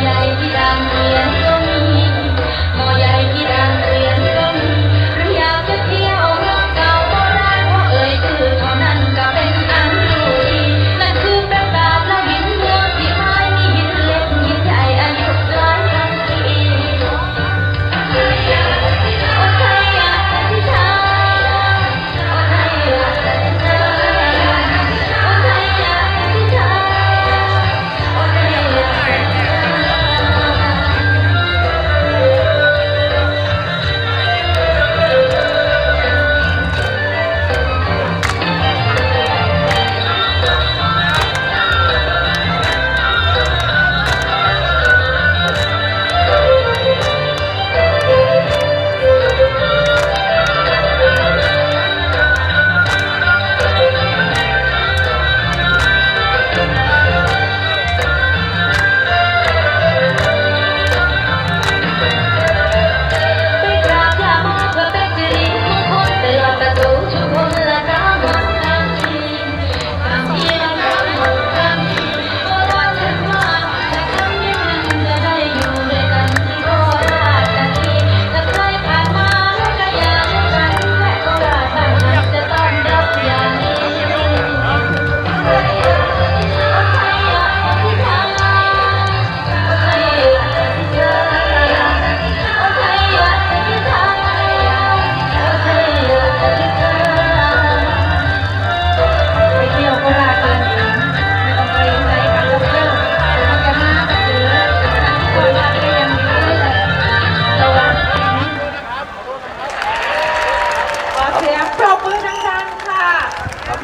Yeah.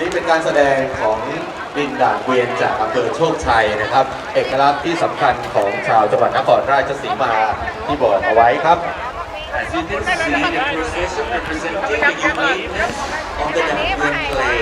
นี่เป็นการแสดงของลินด่างเวียนจากอำเภอโชคชัยนะครับ เอกลักษณ์ที่สำคัญของชาวจังหวัดนครราชสีมาที่บอกเอาไว้ครับ As you can see, the procession representing the unique of the Danguin clay.